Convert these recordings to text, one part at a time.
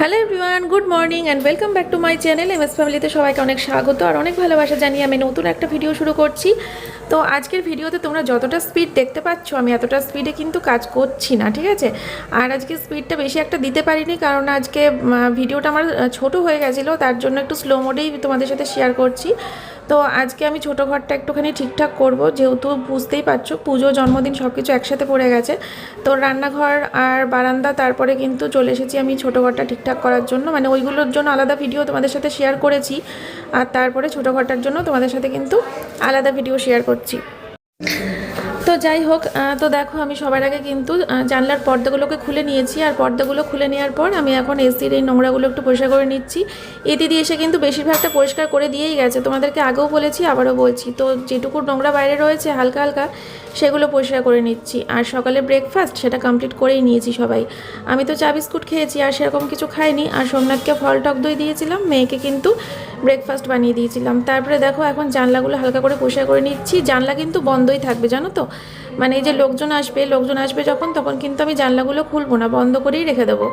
Hello everyone good morning and welcome back to my channel M S ফ্যামিলিতে সবাইকে অনেক স্বাগত আর অনেক ভালোবাসা জানিয়ে আমি নতুন একটা ভিডিও শুরু করছি। তো আজকের ভিডিওতে তোমরা যতটা স্পিড দেখতে পাচ্ছ, আমি এতটা স্পিডে কিন্তু কাজ করছি না, ঠিক আছে? আর আজকে স্পিডটা বেশি একটা দিতে পারিনি কারণ আজকে ভিডিওটা আমার ছোট হয়ে গেছিল, তার জন্য একটু স্লো মোডেই তোমাদের সাথে শেয়ার করছি। তো আজকে আমি ছোটো ঘরটা একটুখানি ঠিকঠাক করব, যেহেতু বুঝতেই পারছ পুজো, জন্মদিন সব কিছু একসাথে পড়ে গেছে। তো রান্নাঘর আর বারান্দা, তারপরে কিন্তু চলে এসেছি আমি ছোটো ঘরটা ঠিকঠাক করার জন্য। মানে ওইগুলোর জন্য আলাদা ভিডিও তোমাদের সাথে শেয়ার করেছি, আর তারপরে ছোটো ঘরটার জন্য তোমাদের সাথে কিন্তু আলাদা ভিডিও শেয়ার করছি। তো যাই হোক তো দেখো আমি সবার আগে কিন্তু জানলার পর্দাগুলোকে খুলে নিয়েছি। আর পর্দাগুলো খুলে নেওয়ার পর আমি এখন এসির এই নোংরাগুলো একটু পরিষ্কার করে নিচ্ছি। এ দিয়ে এসে কিন্তু বেশিরভাগটা পরিষ্কার করে দিয়েই গেছে। তোমাদেরকে আগেও বলেছি, আবারও বলছি। তো যেটুকু নোংরা বাইরে রয়েছে, হালকা হালকা সেগুলো পরিষ্কার করে নিচ্ছি। আর সকালে ব্রেকফাস্ট সেটা কমপ্লিট করেই নিয়েছি সবাই। আমি তো চা বিস্কুট খেয়েছি, আর সেরকম কিছু খাইনি। আর সোমনাথকে ফল টক দই দিয়েছিলাম, মেয়েকে কিন্তু ব্রেকফাস্ট বানিয়ে দিয়েছিলাম। তারপরে দেখো এখন জানলাগুলো হালকা করে পরিষ্কার করে নিচ্ছি। জানলা কিন্তু বন্ধই থাকবে, জানো তো? মানে এই যে লোকজন আসবে লোকজন আসবে যখন, তখন কিন্তু আমি জানলাগুলো খুলবো না, বন্ধ করেই রেখে দেবো।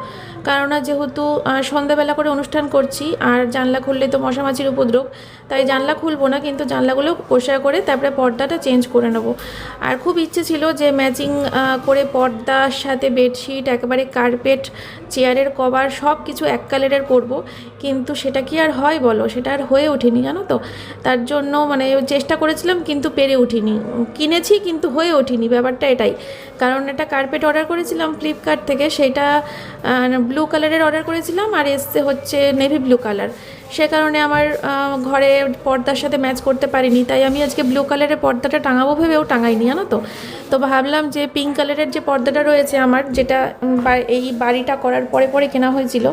কারণ যেহেতু সন্ধ্যাবেলা করে অনুষ্ঠান করছি, আর জানলা খুললে তো মশামাছির উপদ্রব। তাই জানলা খুলবো না, কিন্তু জানলাগুলো পরিষ্কার করে তারপরে পর্দাটা চেঞ্জ করে নেব। আর খুব ইচ্ছে ছিল যে ম্যাচিং করে পর্দার সাথে বেডশিট, একেবারে কার্পেট, চেয়ারের কভার সব কিছু এক কালারের করব। কিন্তু সেটা কি আর হয় বলো? সেটা আর হয়ে ওঠেনি, জানো তো? তার জন্য মানে চেষ্টা করেছিলাম কিন্তু পেরে উঠিনি। কিনেছি কিন্তু হয়ে ওঠেনি, ব্যাপারটা এটাই। কারণ একটা কার্পেট অর্ডার করেছিলাম ফ্লিপকার্ট থেকে, সেটা ব্লু কালারের অর্ডার করেছিলাম আর এসছে হচ্ছে নেভি ব্লু কালার। সে কারণে আমার ঘরে পর্দার সাথে ম্যাচ করতে পারিনি। তাই আমি আজকে ব্লু কালারের পর্দাটা টাঙাবো ভেবেও টাঙাইনি, জানো তো? তো ভাবলাম যে পিঙ্ক কালারের যে পর্দাটা রয়েছে আমার, যেটা এই বাড়িটা করার পরে পরে কেনা হয়েছিল,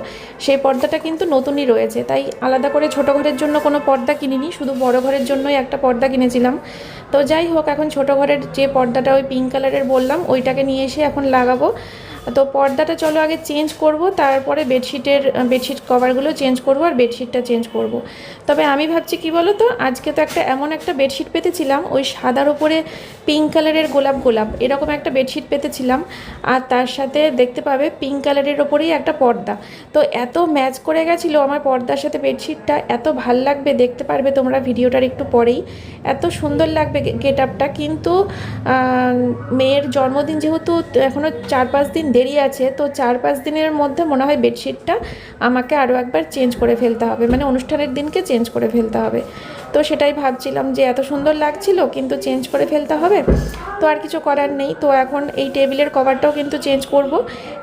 সেই পর্দাটা কিন্তু নতুনই রয়েছে। তাই আলাদা করে ছোট ঘরের জন্য কোনো পর্দা কিনিনি, শুধু বড় ঘরের জন্যই একটা পর্দা কিনেছিলাম। তো যাই হোক, এখন ছোট ঘরের যে পর্দাটা ওই পিঙ্ক কালারের বললাম, ওইটাকে নিয়ে এসে এখন লাগাবো। তো পর্দাটা চলো আগে চেঞ্জ করব, তারপরে বেডশিটের বেডশিট কভারগুলো চেঞ্জ করব আর বেডশিটটা চেঞ্জ করব। তবে আমি ভাবছি কি বলো তো আজকে তো একটা এমন একটা বেডশিট পেতেছিলাম, ওই সাদার উপরে পিঙ্ক কালারের গোলাপ গোলাপ, এরকম একটা বেডশিট পেতেছিলাম, আর তার সাথে দেখতে পাবে পিঙ্ক কালারের ওপরেই একটা পর্দা। তো এত ম্যাচ করে গেছিল আমার পর্দার সাথে বেডশিটটা, এত ভালো লাগবে দেখতে পারবে তোমরা ভিডিওটার একটু পরেই, এত সুন্দর লাগবে গেট আপটা। কিন্তু মেয়ের জন্মদিন যেহেতু এখনও চার পাঁচ দিন দেরি আছে, তো চার পাঁচ দিনের মধ্যে মনে হয় বেডশিটটা আমাকে আরও একবার চেঞ্জ করে ফেলতে হবে। মানে অনুষ্ঠানের দিনকে চেঞ্জ করে ফেলতে হবে। তো সেটাই ভাবছিলাম যে এত সুন্দর লাগছিল, কিন্তু চেঞ্জ করে ফেলতে হবে। তো আর কিছু করার নেই। তো এখন এই টেবিলের কভারটাও কিন্তু চেঞ্জ করব।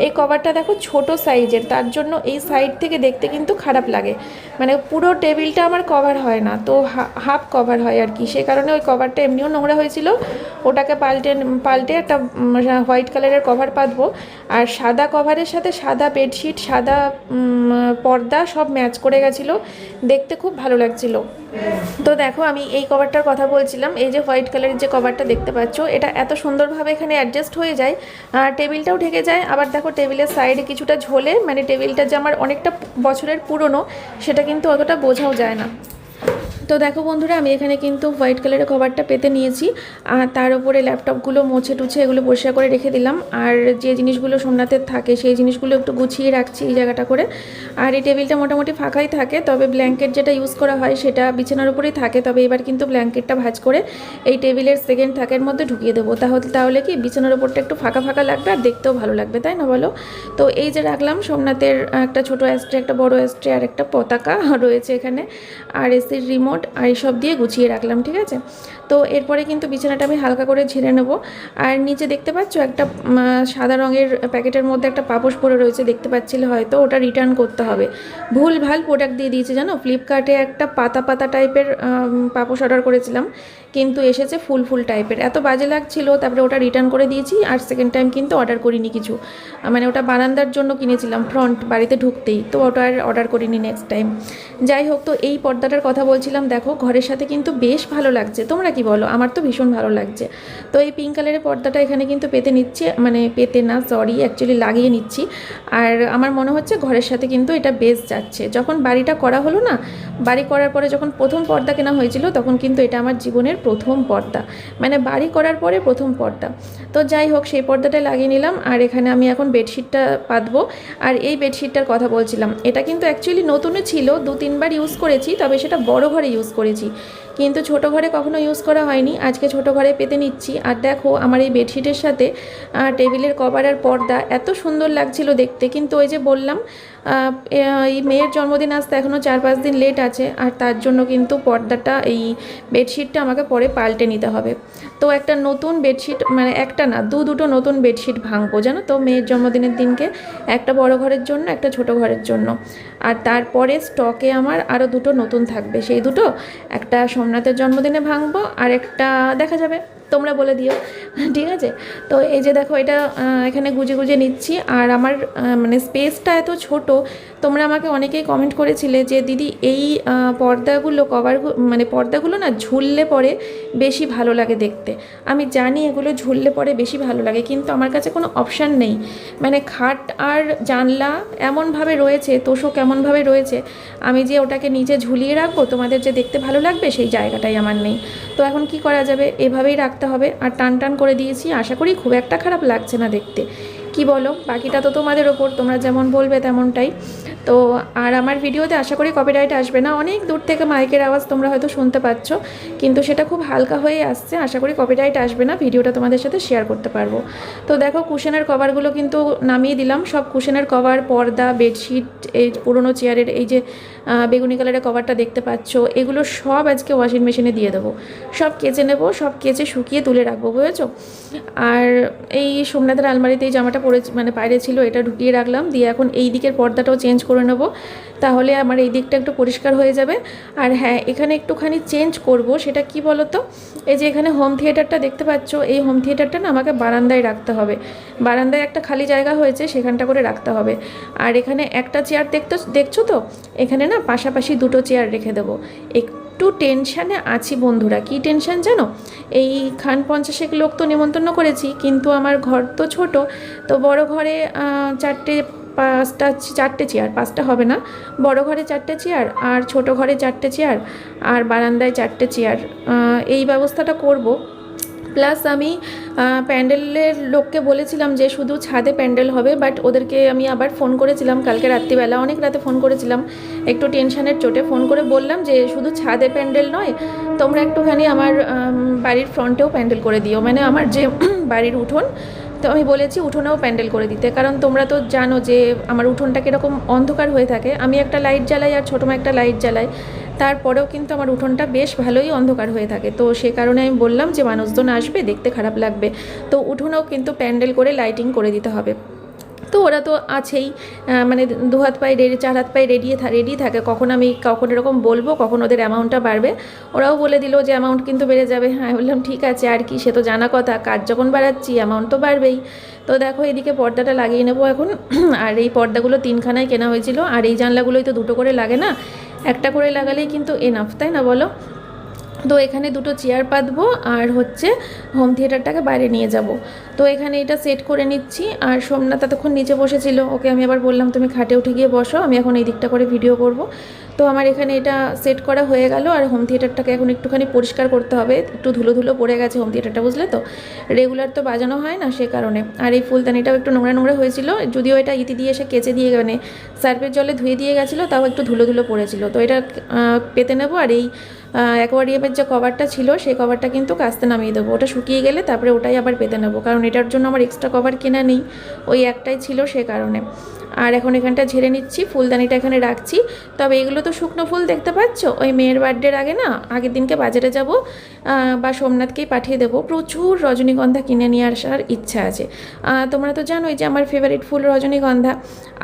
এই কভারটা দেখো ছোট সাইজের তার জন্য এই সাইড থেকে দেখতে কিন্তু খারাপ লাগে। মানে পুরো টেবিলটা আমার কভার হয় না, তো হাফ কভার হয় আর কি। সে কারণে ওই কভারটা এমনিও নোংরা হয়েছিল। ওটাকে পাল্টে পাল্টে একটা হোয়াইট কালারের কভার পাতবো। আর সাদা কভারের সাথে সাদা বেডশিট সাদা পর্দা সব ম্যাচ করে গেছিল। দেখতে খুব ভালো লাগছিল। তো দেখো, আমি এই কভারটার কথা বলছিলাম, এই যে হোয়াইট কালারের যে কভারটা দেখতে পাচ্ছ, এটা এত সুন্দরভাবে এখানে অ্যাডজাস্ট হয়ে যায়, আর টেবিলটাও ঢেকে যায়, আবার দেখো টেবিলের সাইডে কিছুটা ঝোলে মানে টেবিলটা যে আমার অনেকটা বছরের পুরনো, সেটা কিন্তু অতটা বোঝাও যায় না। তো দেখো বন্ধুরা, আমি এখানে কিন্তু হোয়াইট কালারের কভারটা পেতে নিয়েছি। আর তার উপরে ল্যাপটপগুলো মুছে টুছে এগুলো পরিষ্কার করে রেখে দিলাম। আর যে জিনিসগুলো সোমনাথের থাকে, সেই জিনিসগুলো একটু গুছিয়ে রাখছি এই জায়গাটা করে। আর এই টেবিলটা মোটামুটি ফাঁকাই থাকে, তবে ব্ল্যাঙ্কেট যেটা ইউজ করা হয় সেটা বিছানার উপরেই থাকে। তবে এবার কিন্তু ব্ল্যাঙ্কেটটা ভাঁজ করে এই টেবিলের সেকেন্ড থাকের মধ্যে ঢুকিয়ে দেবো। তাহলে তাহলে কি বিছানার উপরটা একটু ফাঁকা ফাঁকা লাগবে আর দেখতেও ভালো লাগবে, তাই না বলো? তো এই যে রাখলাম সোমনাথের একটা ছোটো অ্যাস্ট্রে একটা বড় অ্যাস্ট্রে আর একটা পতাকা রয়েছে এখানে। আর এসির রিমোট আর এইসব দিয়ে গুছিয়ে রাখলাম ঠিক আছে? তো এরপরে কিন্তু বিছানাটা আমি হালকা করে ঝেড়ে নেব। আর নিচে দেখতে পাচ্ছ একটা সাদা রঙের প্যাকেটের মধ্যে একটা পাপোশ পড়ে রয়েছে, দেখতে পাচ্ছিলে হয়তো, ওটা রিটার্ন করতে হবে। ভুল, ভালো প্রোডাক্ট দিয়ে দিয়েছে, জানো? ফ্লিপকার্টে একটা পাতা পাতা টাইপের পাপোশ অর্ডার করেছিলাম, কিন্তু এসেছে ফুল ফুল টাইপের এত বাজে লাগছিল, তারপরে ওটা রিটার্ন করে দিয়েছি, আর সেকেন্ড টাইম কিন্তু অর্ডার করিনি কিছু। মানে ওটা বারান্দার জন্য কিনেছিলাম ফ্রন্ট বাড়িতে ঢুকতেই। তো ওটা আর অর্ডার করিনি নেক্সট টাইম যাই হোক, তো এই পর্দাটার কথা বলছিলাম, দেখো, ঘরের সাথে কিন্তু বেশ ভালো লাগছে। তোমরা কি বলো? আমার তো ভীষণ ভালো লাগছে। তো এই পিঙ্ক কালারের পর্দাটা এখানে কিন্তু পেতে নিচ্ছে মানে পেতে না সরি অ্যাকচুয়ালি লাগিয়ে নিচ্ছি। আর আমার মনে হচ্ছে ঘরের সাথে কিন্তু এটা বেশ যাচ্ছে। যখন বাড়িটা করা হলো না, বাড়ি করার পরে যখন প্রথম পর্দা কেনা হয়েছিল, তখন কিন্তু এটা আমার জীবনের প্রথম পর্দা। মানে বাড়ি করার পরে প্রথম পর্দা। তো যাই হোক, সেই পর্দাটা লাগিয়ে নিলাম, আর এখানে আমি এখন বেডশিটটা পাতবো। আর এই বেডশিটটার কথা বলছিলাম, এটা কিন্তু অ্যাকচুয়ালি নতুনই ছিল দু তিনবার ইউজ করেছি, তবে সেটা বড় ঘরে ইউজ করেছি। কিন্তু ছোট ঘরে কখনো ইউজ করা হয়নি। আজকে ছোট ঘরে পেতে নিচ্ছি। আর দেখো, আমার এই বেডশিটের সাথে টেবিলের কভার আর পর্দা এত সুন্দর লাগছিল দেখতে। কিন্তু ওই যে বললাম এই মেয়ের জন্মদিন আসতে এখনও চার পাঁচ দিন লেট আছে, আর তার জন্য কিন্তু পর্দাটা, এই বেডশিটটা আমাকে পরে পাল্টে নিতে হবে। তো একটা নতুন বেডশিট মানে একটা না, দু দুটো নতুন বেডশিট ভাঙবো, জানো তো, মেয়ের জন্মদিনের দিনকে, একটা বড় ঘরের জন্য, একটা ছোট ঘরের জন্য। আর তারপরে স্টকে আমার আরও দুটো নতুন থাকবে, সেই দুটো, একটা সোমনাথের জন্মদিনে ভাঙবো, আর একটা দেখা যাবে। তোমরা বলে দিও। ঠিক আছে? তো এই যে দেখো, এটা এখানে গুজে গুজে নিচ্ছি। আর আমার মানে স্পেসটা এত ছোট, তোমরা আমাকে অনেকেই কমেন্ট করেছিলে যে, দিদি, এই পর্দাগুলো কভার মানে পর্দাগুলো না ঝুললে পরে বেশি ভালো লাগে দেখতে। আমি জানি এগুলো ঝুললে পরে বেশি ভালো লাগে, কিন্তু আমার কাছে কোনো অপশান নেই। মানে খাট আর জানলা এমনভাবে রয়েছে, তোষক এমনভাবে রয়েছে, আমি যে ওটাকে নিচে ঝুলিয়ে রাখব, তোমাদের যে দেখতে ভালো লাগবে, সেই জায়গাটাই আমার নেই। তো এখন কি করা যাবে? এভাবেই রাখতে হবে। আর টান টান করে দিয়েছি, আশা করি খুব একটা খারাপ লাগছে না দেখতে। কি বলো? বাকিটা তো তোমাদের ওপর, তোমরা যেমন বলবে তেমনটাই। তো আর আমার ভিডিওতে আশা করি কপিরাইট আসবে না। অনেক দূর থেকে মাইকের আওয়াজ তোমরা হয়তো শুনতে পাচ্ছ, কিন্তু সেটা খুব হালকা হয়ে আসছে। আশা করি কপিরাইট আসবে না, ভিডিওটা তোমাদের সাথে শেয়ার করতে পারব। তো দেখো, কুশনের কভারগুলো কিন্তু নামিয়ে দিলাম। সব কুশনের কভার পর্দা বেডশিট এই পুরোনো চেয়ারের এই যে বেগুনি কালারের কভারটা দেখতে পাচ্ছ, এগুলো সব আজকে ওয়াশিং মেশিনে দিয়ে দেবো। সব কেচে নেব, সব কেচে শুকিয়ে তুলে রাখব, বুঝেছ? আর এই সোমনাথের আলমারিতে এই জামাটা পরে মানে বাইরে ছিল, এটা ঢুকিয়ে রাখলাম। দিয়ে এখন এই দিকের পর্দাটাও চেঞ্জ করে নেব। তাহলে আমার এই দিকটা একটু পরিষ্কার হয়ে যাবে। আর হ্যাঁ এখানে একটুখানি চেঞ্জ করব, সেটা কি বলো তো এই যে এখানে হোম থিয়েটারটা দেখতে পাচ্ছ, এই হোম থিয়েটারটা না আমাকে বারান্দায় রাখতে হবে। বারান্দায় একটা খালি জায়গা হয়েছে, সেখানটা করে রাখতে হবে। আর এখানে একটা চেয়ার দেখতে, দেখছ তো? এখানে না পাশাপাশি দুটো চেয়ার রেখে দেবো। একটু টেনশানে আছি বন্ধুরা, কি টেনশান জানো? এই খান পঞ্চাশেক লোক তো নেমন্তন্ন করেছি, কিন্তু আমার ঘর তো ছোট, তো বড় ঘরে চারটে পাঁচটা চারটে চেয়ার, পাঁচটা হবে না। বড় ঘরে চারটে চেয়ার আর ছোট ঘরে চারটে চেয়ার আর বারান্দায় চারটে চেয়ার। এই ব্যবস্থাটা করব। প্লাস আমি প্যান্ডেলের লোককে বলেছিলাম যে শুধু ছাদে প্যান্ডেল হবে, বাট ওদেরকে আমি আবার ফোন করেছিলাম। কালকে রাত্রিবেলা, অনেক রাতে ফোন করেছিলাম। একটু টেনশনের চোটে ফোন করে বললাম যে শুধু ছাদে প্যান্ডেল নয়, তোমরা একটুখানি আমার বাড়ির ফ্রন্টেও প্যান্ডেল করে দিও। মানে আমার যে বাড়ির উঠোন তো আমি বলেছি উঠোনেও প্যান্ডেল করে দিতে। কারণ তোমরা তো জানো যে আমার উঠোনটা কীরকম অন্ধকার হয়ে থাকে। আমি একটা লাইট জ্বালাই আর ছোটো একটা লাইট জ্বালাই। তারপরেও কিন্তু আমার উঠোনটা বেশ ভালোই অন্ধকার হয়ে থাকে। তো সে কারণে আমি বললাম যে, মানুষজন আসবে, দেখতে খারাপ লাগবে। তো উঠোনেও কিন্তু প্যান্ডেল করে লাইটিং করে দিতে হবে। তো ওরা তো আছেই। মানে দু হাত পায়ে রেডি, চার হাত পায়ে রেডি রেডি থাকে। কখন আমি কখন এরকম বলব, কখন ওদের অ্যামাউন্টটা বাড়বে। ওরাও বলে দিল যে অ্যামাউন্ট কিন্তু বেড়ে যাবে। হ্যাঁ বললাম, ঠিক আছে, আর কি, সে তো জানা কথা। কাজ যখন বাড়াচ্ছি অ্যামাউন্ট তো বাড়বেই। তো দেখো, এদিকে পর্দাটা লাগিয়ে নেব এখন। আর এই পর্দাগুলো তিনখানায় কেনা হয়েছিল। আর এই জানলাগুলোই তো দুটো করে লাগে না। একটা করে লাগালেই কিন্তু এনাফ তাই না বলো? তো এখানে দুটো চেয়ার পাতবো আর হচ্ছে হোম থিয়েটারটাকে বাইরে নিয়ে যাব। তো এখানে এটা সেট করে নিচ্ছি আর সোমনাথ এতক্ষণ নিচে বসেছিল। ওকে আমি আবার বললাম, তুমি খাটে উঠে গিয়ে বসো, আমি এখন এই দিকটা করে ভিডিও করব। তো আমার এখানে এটা সেট করা হয়ে গেল আর হোম থিয়েটারটাকে এখন একটুখানি পরিষ্কার করতে হবে। একটু ধুলো ধুলো পড়ে গেছে হোম থিয়েটারটা বুঝলে তো? রেগুলার তো বাজানো হয় না সে কারণে। আর এই ফুলদানিটাও একটু নোংরা নোংরা হয়েছিল, যদিও এটা ইতি দিয়ে এসে কেচে দিয়ে মানে সার্ফের জলে ধুয়ে দিয়ে গেছিল, তাও একটু ধুলো ধুলো পড়েছিল। তো এটা পেতে নেব আর এই অ্যাকোয়ারিয়ামের যে কভারটা ছিল, সেই কভারটা কিন্তু কাস্তে নামিয়ে দেবো। ওটা শুকিয়ে গেলে তারপরে ওটাই আবার পেতে নেব, কারণ এটার জন্য আমার এক্সট্রা কভার কেনা নেই। ওই একটাই ছিল সে কারণে। আর এখন এখানটা ঝেড়ে নিচ্ছি, ফুলদানিটা এখানে রাখছি। তবে এগুলো তো শুকনো ফুল দেখতে পাচ্ছ? ওই মেয়ের বার্থডের আগে না, আগের দিনকে বাজারে যাব। বা সোমনাথকেই পাঠিয়ে দেবো। প্রচুর রজনীগন্ধা কিনে নিয়ে আসার ইচ্ছা আছে। তোমরা তো জানোই যে আমার ফেভারিট ফুল রজনীগন্ধা।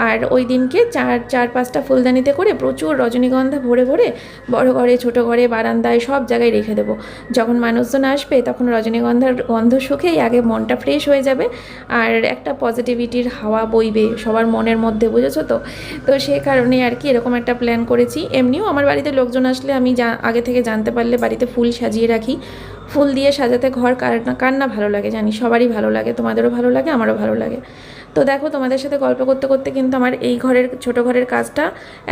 আর ওই দিনকে চার চার, পাঁচটা ফুলদানিতে করে প্রচুর রজনীগন্ধা ভরে ভরে বড় ঘরে, ছোট ঘরে, বারান্দায় সব জায়গায় রেখে দেবো। যখন মানুষজন আসবে তখন রজনীগন্ধার গন্ধ শুকেই আগে মনটা ফ্রেশ হয়ে যাবে আর একটা পজিটিভিটির হাওয়া বইবে সবার মনের মধ্যে, বুঝেছ তো? তো সেই কারণে আর কি এরকম একটা প্ল্যান করেছি। এমনিও আমার বাড়িতে লোকজন আসলে আমি যা, আগে থেকে জানতে পারলে বাড়িতে ফুল সাজিয়ে রাখি। ফুল দিয়ে সাজাতে ঘর কার না কার না ভালো লাগে জানি? সবারই ভালো লাগে, তোমাদেরও ভালো লাগে, আমারও ভালো লাগে। তো দেখো তোমাদের সাথে গল্প করতে করতে কিন্তু আমার এই ঘরের, ছোট ঘরের কাজটা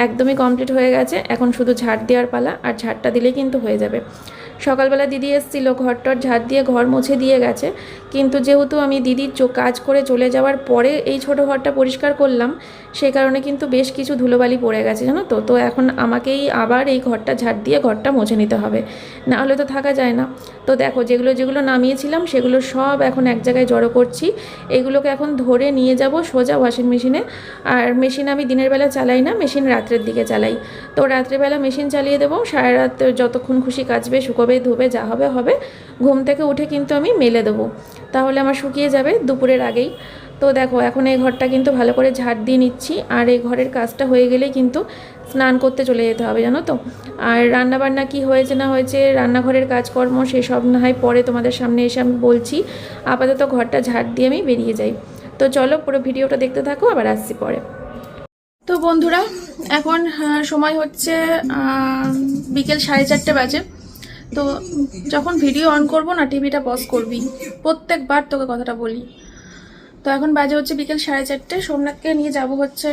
একদমই কমপ্লিট হয়ে গেছে। এখন শুধু ঝাড় দেওয়ার পালা, আর ঝাড়টা দিলেই কিন্তু হয়ে যাবে। সকালবেলা দিদি এসেছিল, ঘরটর ঝাড় দিয়ে ঘর মুছে দিয়ে গেছে। কিন্তু যেহেতু আমি দিদির কাজ করে চলে যাওয়ার পরে এই ছোট ঘরটা পরিষ্কার করলাম সেই কারণে কিন্তু বেশ কিছু ধুলোবালি পড়ে গেছে, জানো তো? তো এখন আমাকেই আবার এই ঘরটা ঝাড় দিয়ে ঘরটা মুছে নিতে হবে। না হলে তো থাকা যায় না। তো দেখো, যেগুলো যেগুলো নামিয়েছিলাম, সেগুলো সব এখন এক জায়গায় জড়ো করছি। এগুলোকে এখন ধরে নিয়ে যাব সোজা ওয়াশিং মেশিনে আর মেশিন আমি দিনের বেলা চালাই না মেশিন রাত্রের দিকে চালাই। তো রাত্রেবেলা মেশিন চালিয়ে দেবো, সারা রাত যতক্ষণ খুশি কাচবে শুকোবে ধোবে যা হবে হবে, ঘুম থেকে উঠে কিন্তু আমি মেলে দেবো। তাহলে আমার শুকিয়ে যাবে দুপুরের আগেই। তো দেখো, এখন এই ঘরটা কিন্তু ভালো করে ঝাড় দিয়ে নিচ্ছি। আর এই ঘরের কাজটা হয়ে গেলেই কিন্তু স্নান করতে চলে যেতে হবে, জানো তো? আর রান্নাবান্না কি হয়েছে না হয়েছে, রান্নাঘরের কাজকর্ম, সেসব না হয় পরে তোমাদের সামনে এসে আমি বলছি। আপাতত ঘরটা ঝাড় দিয়ে আমি বেরিয়ে যাই। তো চলো পুরো ভিডিওটা দেখতে থাকো, আবার আসছি পরে। তো বন্ধুরা, এখন সময় হচ্ছে বিকেল সাড়ে চারটে বাজে। তো যখন ভিডিও অন করব না টিভিটা পজ করবি। প্রত্যেকবার তোকে কথাটা বলি। তো এখন বাজে হচ্ছে বিকেল সাড়ে চারটে। সোমনাথকে নিয়ে যাব হচ্ছে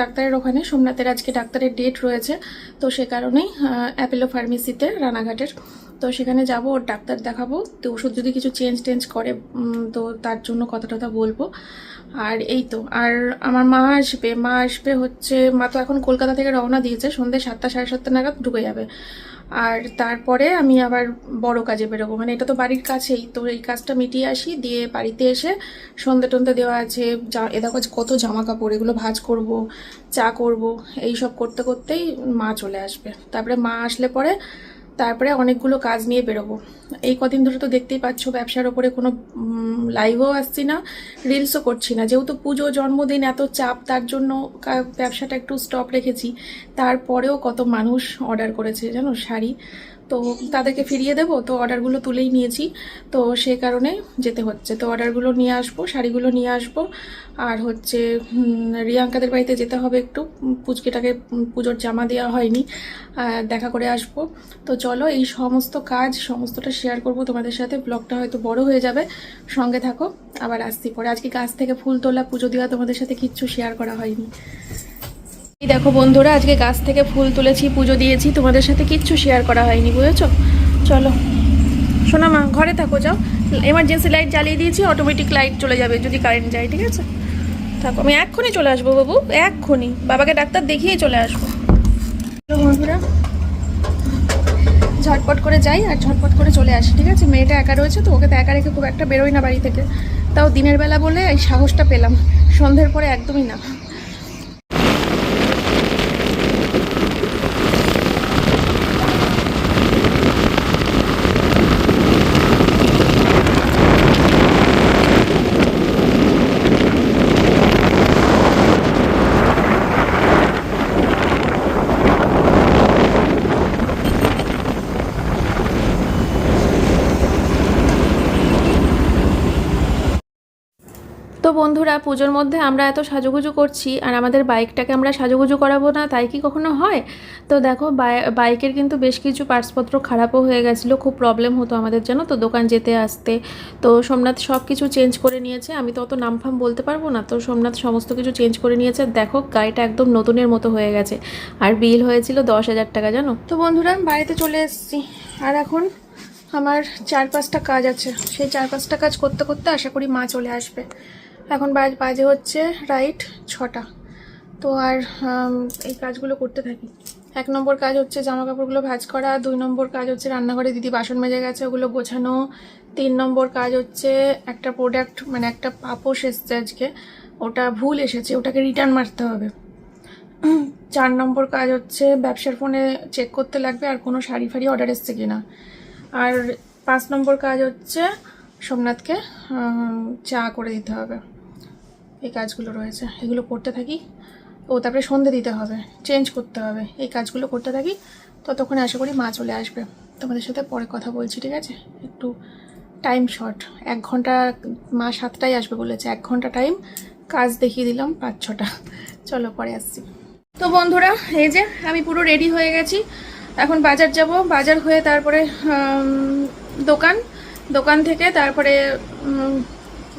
ডাক্তারের ওখানে। সোমনাথের আজকে ডাক্তারের ডেট রয়েছে। তো সে কারণেই অ্যাপেলো ফার্মেসিতে রানাঘাটের। তো সেখানে যাব, ওর ডাক্তার দেখাবো। তো ওষুধ যদি কিছু চেঞ্জ টেঞ্জ করে তো তার জন্য কথা টথা বলব। আর এই তো, আর আমার মা আসবে। মা আসবে হচ্ছে, মা তো এখন কলকাতা থেকে রওনা দিয়েছে। সন্ধ্যে সাতটা, সাড়ে সাতটা নাগাদ ঢুকে যাবে। আর তারপরে আমি আবার বড় কাজে বেরোবো। মানে এটা তো বাড়ির কাছেই, তো এই কাজটা মিটিয়ে আসি, দিয়ে বাড়িতে এসে সন্ধে টন্ধে দেওয়া আছে এ দেখো কত জামা কাপড় এগুলো ভাজ করব, চা করব এই সব করতে করতেই মা চলে আসবে। তারপরে মা আসলে পরে তারপরে অনেকগুলো কাজ নিয়ে বেরোবো। এই কদিন ধরে তো দেখতেই পাচ্ছ ব্যবসার ওপরে কোনো লাইভও আসছি না রিলসও করছি না। যেহেতু পুজো, জন্মদিন এত চাপ, তার জন্য ব্যবসাটা একটু স্টপ রেখেছি। তারপরেও কত মানুষ অর্ডার করেছে, জানো, শাড়ি। তো তাদেরকে ফিরিয়ে দেবো। তো অর্ডারগুলো তুলেই নিয়েছি। তো সে কারণে যেতে হচ্ছে। তো অর্ডারগুলো নিয়ে আসব, শাড়িগুলো নিয়ে আসব। আর হচ্ছে রিয়াঙ্কাদের বাড়িতে যেতে হবে একটু। পুচকিটাকে পুজোর জামা দেওয়া হয়নি। দেখা করে আসব। তো চলো, এই সমস্ত কাজ, সমস্তটা শেয়ার করব। তোমাদের সাথে ব্লগটা হয়তো বড় হয়ে যাবে। সঙ্গে থাকো। আবার আসছি পরে। আজকে গাছ থেকে ফুল তোলা, পুজো দেওয়া তোমাদের সাথে কিচ্ছু শেয়ার করা হয়নি। এই দেখো বন্ধুরা, আজকে গাছ থেকে ফুল তুলেছি, পুজো দিয়েছি। তোমাদের সাথে কিচ্ছু শেয়ার করা হয়নি, বুঝেছ? চলো। শোনা মা, ঘরে থাকো, যাও। এমার্জেন্সি লাইট জ্বালিয়ে দিয়েছি অটোমেটিক লাইট চলে যাবে যদি কারেন্ট যায়, ঠিক আছে? থাকো, আমি এক্ষুনি চলে আসব বাবু, এক্ষুনি। বাবাকে ডাক্তার দেখিয়ে চলে আসব। বন্ধুরা। ঝটপট করে যাই আর ঝটপট করে চলে আসি, ঠিক আছে? মেয়েটা একা রয়েছে তো, ওকে তো একা রেখে খুব একটা বেরোই না বাড়ি থেকে। তাও দিনের বেলা বলে এই সাহসটা পেলাম। সন্ধ্যের পরে একদমই না। বন্ধুরা, পুজোর মধ্যে আমরা এত সাজুগুজু করছি আর আমাদের বাইকটাকে আমরা সাজুগুজু করাবো না, তাই কি কখনো হয়? তো দেখো বাইকের কিন্তু বেশ কিছু পার্টসপত্র খারাপও হয়ে গেছিল, খুব প্রবলেম হতো আমাদের জন্য তো, দোকান যেতে, আসতে। তো সোমনাথ সব কিছু চেঞ্জ করে নিয়েছে, আমি তো অত নামফাম বলতে পারব না, তো সোমনাথ সমস্ত কিছু চেঞ্জ করে নিয়েছে। দেখো, গাড়িটা একদম নতুনের মতো হয়ে গেছে, আর বিল হয়েছিল দশ হাজার টাকা, জানো? তো বন্ধুরা বাড়িতে চলে এসেছি, আর এখন আমার চার পাঁচটা কাজ আছে, সেই চার পাঁচটা কাজ করতে করতে আশা করি মা চলে আসবে। এখন বাজ- হচ্ছে রাইট ছটা। তো আর এই কাজগুলো করতে থাকি। এক নম্বর কাজ হচ্ছে জামা কাপড়গুলো ভাঁজ করা, দুই নম্বর কাজ হচ্ছে রান্নাঘরে দিদি বাসন মেজে গেছে, ওগুলো গোছানো, তিন নম্বর কাজ হচ্ছে একটা প্রোডাক্ট মানে একটা পাপোশ এসছে আজকে, ওটা ভুল এসেছে, ওটাকে রিটার্ন মারতে হবে। চার নম্বর কাজ হচ্ছে ব্যবসার ফোনে চেক করতে লাগবে আর কোনো শাড়ি ফাড়ি অর্ডার এসছে কিনা। আর পাঁচ নম্বর কাজ হচ্ছে সোমনাথকে চা করে দিতে হবে। এই কাজগুলো রয়েছে, এগুলো করতে থাকি। ও তারপরে সন্ধে দিতে হবে চেঞ্জ করতে হবে। এই কাজগুলো করতে থাকি, ততক্ষণে আশা করি মা চলে আসবে। তোমাদের সাথে পরে কথা বলছি, ঠিক আছে? একটু টাইম শর্ট এক ঘণ্টা, মা সাতটায় আসবে বলেছে, এক ঘণ্টা টাইম কাজ দেখিয়ে দিলাম পাঁচ ছটা। চলো পরে আসছি। তো বন্ধুরা, এই যে আমি পুরো রেডি হয়ে গেছি। এখন বাজার যাব। বাজার হয়ে তারপরে দোকান। দোকান থেকে তারপরে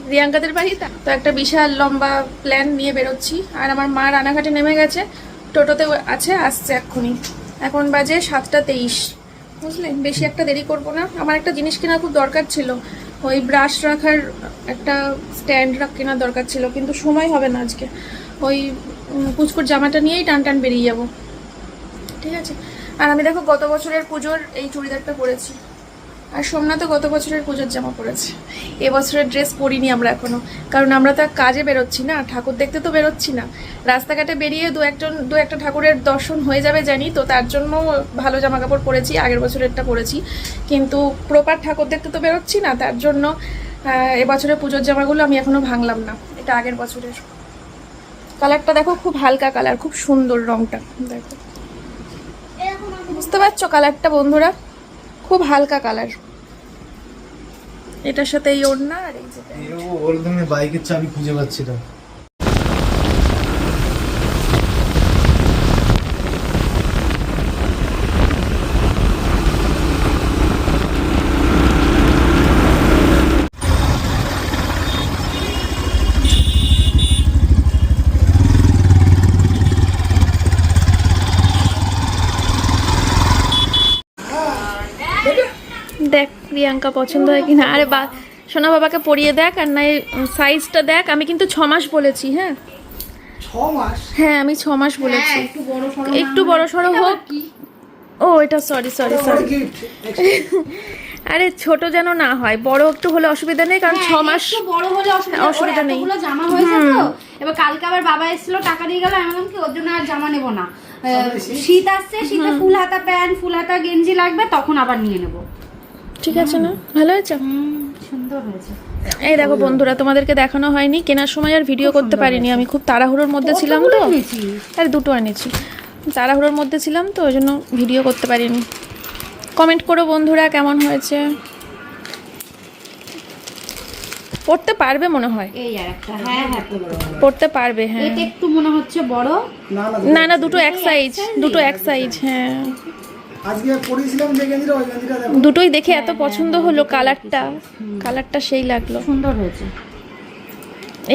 রিয়াঙ্কাদের বাড়িটা তো একটা বিশাল লম্বা প্ল্যান নিয়ে বেরোচ্ছি। আর আমার মা রানাঘাটে নেমে গেছে। টোটোতে আছে আসছে এক্ষুনি। এখন বাজে সাতটা তেইশ। বুঝলে? বেশি একটা দেরি করব না। আমার একটা জিনিস কেনা খুব দরকার ছিল। ওই ব্রাশ রাখার একটা স্ট্যান্ড কেনার দরকার ছিল কিন্তু সময় হবে না আজকে। ওই উম, কুচকুর জামাটা নিয়েই টান টান বেরিয়ে যাব। ঠিক আছে? আর আমি দেখো গত বছরের পুজোর এই চুড়িদারটা পরেছি। আর সোমনাথও গত বছরের পুজোর জামা পরেছে। এবছরের ড্রেস পরিনি আমরা এখনও। কারণ আমরা তো কাজে বেরোচ্ছি না, ঠাকুর দেখতে তো বেরোচ্ছি না। রাস্তাঘাটে বেরিয়ে দু একজন, দু একটা ঠাকুরের দর্শন হয়ে যাবে জানি, তো তার জন্য ভালো জামা কাপড় পরেছি, আগের বছরেরটা পরেছি। কিন্তু প্রপার ঠাকুর দেখতে তো বেরোচ্ছি না, তার জন্য এবছরের পুজোর জামাগুলো আমি এখনও ভাঙলাম না। এটা আগের বছরের। কালারটা দেখো, খুব হালকা কালার, খুব সুন্দর রংটা, দেখো। বুঝতে পারছ কালারটা বন্ধুরা? খুব হালকা কালার। এটার সাথে এই ওড়না আর এই আমি বাইকের চাবি খুঁজে পাচ্ছি না দেখ প্রিয়াঙ্কা পছন্দ হয় কিনা? আরে বা সোনা বাবাকে পরিয়ে দেখ আর নাই সাইজটা দেখ। আমি কিন্তু ছ মাস বলেছি হ্যাঁ? হ্যাঁ আমি ছ মাস বলেছি। একটু বড় সড়ো হোক। ও এটা সরি সরি সরি আরে ছোট যেন না হয়। বড় একটু হলে অসুবিধা নেই কারণ ছ মাস বড় হলে অসুবিধা হ্যাঁ, নেই। নেই জামা হয়েছে তো? এবার কালকে আবার বাবা এসেছিল টাকা দিয়ে গেল। আমি বললাম কি ওর জন্য আর জামা নেব না। শীত আসছে শীতে ফুল হাতা প্যান্ট ফুল হাতা গেঞ্জি লাগবে তখন আবার নিয়ে নেব। ঠিক আছে না? ভালো হয়েছে সুন্দর হয়েছে। এই দেখো বন্ধুরা তোমাদেরকে দেখানো হয়নি কেনার সময় আর ভিডিও করতে পারিনি। আমি খুব তাড়াহুড়োর মধ্যে ছিলাম তো। আরে দুটো এনেছি। তাড়াহুড়োর মধ্যে ছিলাম তো ওই জন্য ভিডিও করতে পারিনি। কমেন্ট করো বন্ধুরা কেমন হয়েছে? পড়তে পারবে মনে হয়। এই আর একটা। হ্যাঁ হ্যাঁ পড়তে পারবে। হ্যাঁ। এটা একটু মনে হচ্ছে বড়। না না না না দুটো। এক সাইজ দুটো এক সাইজ হ্যাঁ। আজকে পড়েছিলাম যে গেঞ্জিটা ওই গেঞ্জিটা দেখো। দুটোই দেখে এত পছন্দ হলো কালারটা। কালারটা সেই লাগল। সুন্দর হয়েছে।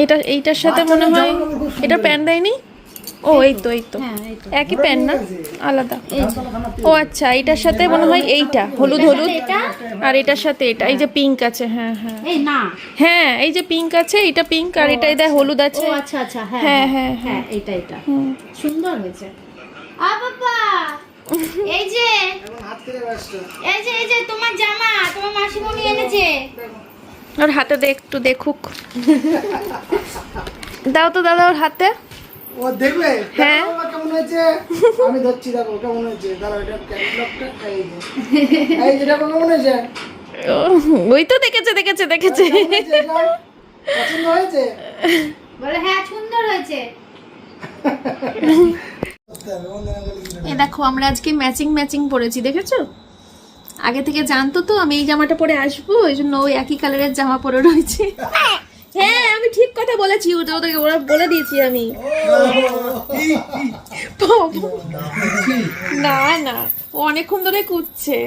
এইটা এইটার সাথে মনে হয় এটা প্যান্ট দেয়নি? ও এই তো। এই তো হ্যাঁ এই তো। একই প্যান্ট না? আলাদা। ও আচ্ছা এইটার সাথে মনে হয় এইটা হলুদ হলুদ। আর এটার সাথে এটা এই যে পিঙ্ক আছে হ্যাঁ হ্যাঁ। এই না। হ্যাঁ এই যে পিঙ্ক আছে এটা পিঙ্ক আর এটা এটা হলুদ আছে। আচ্ছা আচ্ছা হ্যাঁ হ্যাঁ, হ্যাঁ হ্যাঁ, হ্যাঁ এটা এটা হুম। সুন্দর হয়েছে। আ বাবা! এই যে এই যে এই যে তোমার জামা তোমার মাসিমণি এনেছে। ওর হাতে দে একটু দেখুক। দাও তো দাদা ওর হাতে। ও দেখবে? হ্যাঁ। কেমন হয়েছে? আমি ধরছি দেখো কেমন হয়েছে। দাঁড়াও এটা ক্যাটলগটা এই যে। এই যেটা কেমন হয়েছে? ও, ওই তো দেখেছে দেখেছে দেখেছে? পছন্দ হয়েছে? বলে হ্যাঁ সুন্দর হয়েছে। এই দেখো আমরা আজকে ম্যাচিং ম্যাচিং পরেছি দেখেছ? আগে থেকে জানতো তো আমি এই জামাটা পরে আসব ওই জন্য ওই একই কালারের জামা পরে রয়েছে। হ্যাঁ আমি ঠিক কথা বলেছি ওদের ওদেরকে ওরা বলে দিয়েছি আমি। না না ও অনেকক্ষণ ধরে কুদছে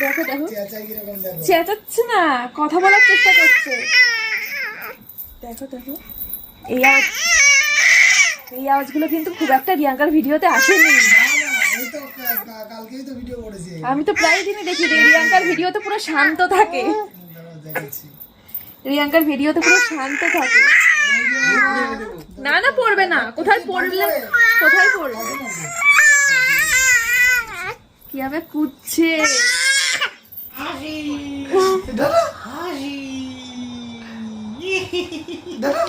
দেখো দেখো। চেঁচাচ্ছে না কথা বলার চেষ্টা করছে। দেখো দেখো। এই এই আওয়াজগুলো কিন্তু খুব একটা রিয়াঙ্কার ভিডিওতে আসেনি। তো কা- কা- তো ভিডিও আমি তো প্রায় দিনই দেখি রিয়াঙ্কার ভিডিওতে পুরো শান্ত থাকে। রিয়াঙ্কার ভিডিওতে পুরো শান্ত থাকে। না না, পড়বে না। কোথায় পড়লে? কোথায় পড়বে দাদা দাদা দাদা? দাদা?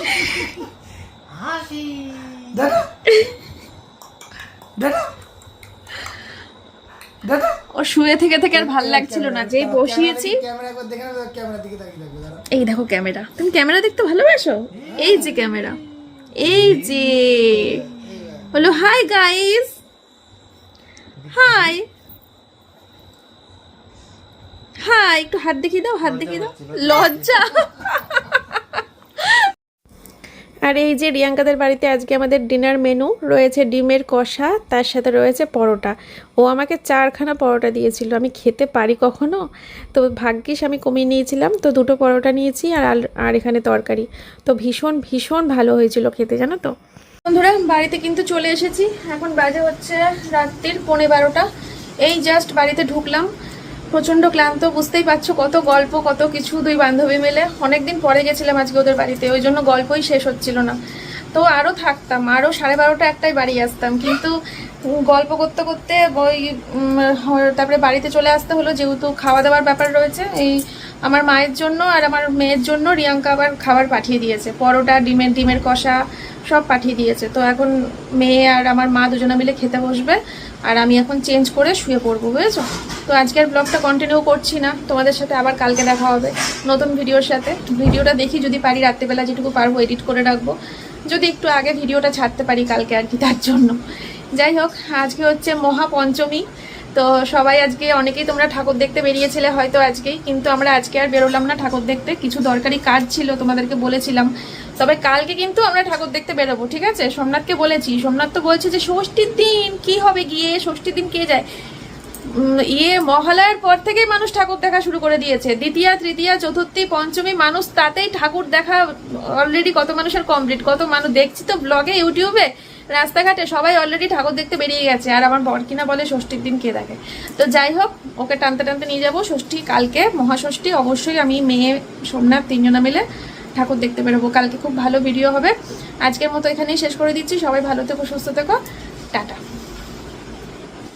ও শুয়ে থেকে থেকে আর ভালো লাগছিল না যেই বসিয়েছি। ক্যামেরা একবার দেখে নাও ক্যামেরার দিকে তাকিয়ে থাকবে দাঁড়া এই দেখো ক্যামেরা। তুমি ক্যামেরা দেখতে ভালোবাসো? এই যে ক্যামেরা। এই যে। বলো হাই গাইস হাই হাই একটু হাত দেখিয়ে দাও হাত দেখিয়ে দাও। লজ্জা। আর এই যে রিয়াঙ্কাদের বাড়িতে আজকে আমাদের ডিনার মেনু রয়েছে ডিমের কষা, তার সাথে রয়েছে পরোটা। ও আমাকে চারখানা পরোটা দিয়েছিল। আমি খেতে পারি কখনো? তো ভাগ্যিস আমি কমিয়ে নিয়েছিলাম। তো দুটো পরোটা নিয়েছি আর আর এখানে তরকারি। তো ভীষণ ভীষণ ভালো হয়েছিল খেতে, জানো তো? বন্ধুরা, বাড়িতে কিন্তু চলে এসেছি। এখন বাজে হচ্ছে রাত্রির পৌনে বারোটা। এই জাস্ট বাড়িতে ঢুকলাম। প্রচণ্ড ক্লান্ত, বুঝতেই পারছ কত গল্প, কত কিছু দুই বান্ধবী মিলে। অনেকদিন পরে গেছিলাম আজকে ওদের বাড়িতে, ওই জন্য গল্পই শেষ হচ্ছিল না। তো আরও থাকতাম আরও সাড়ে বারোটা একটাই বাড়ি আসতাম, কিন্তু গল্প করতে করতে ওই তারপরে বাড়িতে চলে আসতে হলো, যেহেতু খাওয়া দাওয়ার ব্যাপার রয়েছে, এই আমার মায়ের জন্য আর আমার মেয়ের জন্য রিয়াঙ্কা আবার খাবার পাঠিয়ে দিয়েছে, পরোটা, ডিমের ডিমের কষা সব পাঠিয়ে দিয়েছে। তো এখন মেয়ে আর আমার মা দুজনে মিলে খেতে বসবে আর আমি এখন চেঞ্জ করে শুয়ে পড়ব, বুঝেছ? তো আজকের ব্লগটা কন্টিনিউ করছি না। তোমাদের সাথে আবার কালকে দেখা হবে নতুন ভিডিওর সাথে। ভিডিওটা দেখি যদি পারি, রাত্রেবেলা যেটুকু পারব এডিট করে রাখব। যদি একটু আগে ভিডিওটা ছাড়তে পারি কালকে আর কি, তার জন্য। যাই হোক, আজকে হচ্ছে মহাপঞ্চমী। তো সবাই আজকে, অনেকেই তোমরা ঠাকুর দেখতে বেরিয়েছিলে হয়তো আজকেই, কিন্তু আমরা আজকে আর বেরোলাম না ঠাকুর দেখতে। কিছু দরকারি কাজ ছিল, তোমাদেরকে বলেছিলাম। তবে কালকে কিন্তু আমরা ঠাকুর দেখতে বেরোবো, ঠিক আছে? সোমনাথকে বলেছি। সোমনাথ তো বলছে যে, ষষ্ঠীর দিন, কি হবে গিয়ে? ষষ্ঠীর দিন কে যায়? ইয়ে মহালয়ার পর থেকেই মানুষ ঠাকুর দেখা শুরু করে দিয়েছে। দ্বিতীয়া, তৃতীয়া, চতুর্থী, পঞ্চমী, মানুষ তাতেই ঠাকুর দেখা অলরেডি কত মানুষের কমপ্লিট কত মানুষ দেখছি তো ব্লগে ইউটিউবে রাস্তাঘাটে সবাই অলরেডি ঠাকুর দেখতে বেরিয়ে গেছে, আর আমার বর কিনা বলে ষষ্ঠীর দিন কে দেখে? তো যাই হোক, ওকে টানতে টানতে নিয়ে যাব, ষষ্ঠী কালকে, মহাষষ্ঠী, অবশ্যই আমি মেয়ে, সোমনাথ তিনজনা মিলে ঠাকুর দেখতে বেরোবো। কালকে খুব ভালো ভিডিও হবে। আজকের মতো এখানেই শেষ করে দিচ্ছি। সবাই ভালো থেকো, সুস্থ থেকো। টাটা।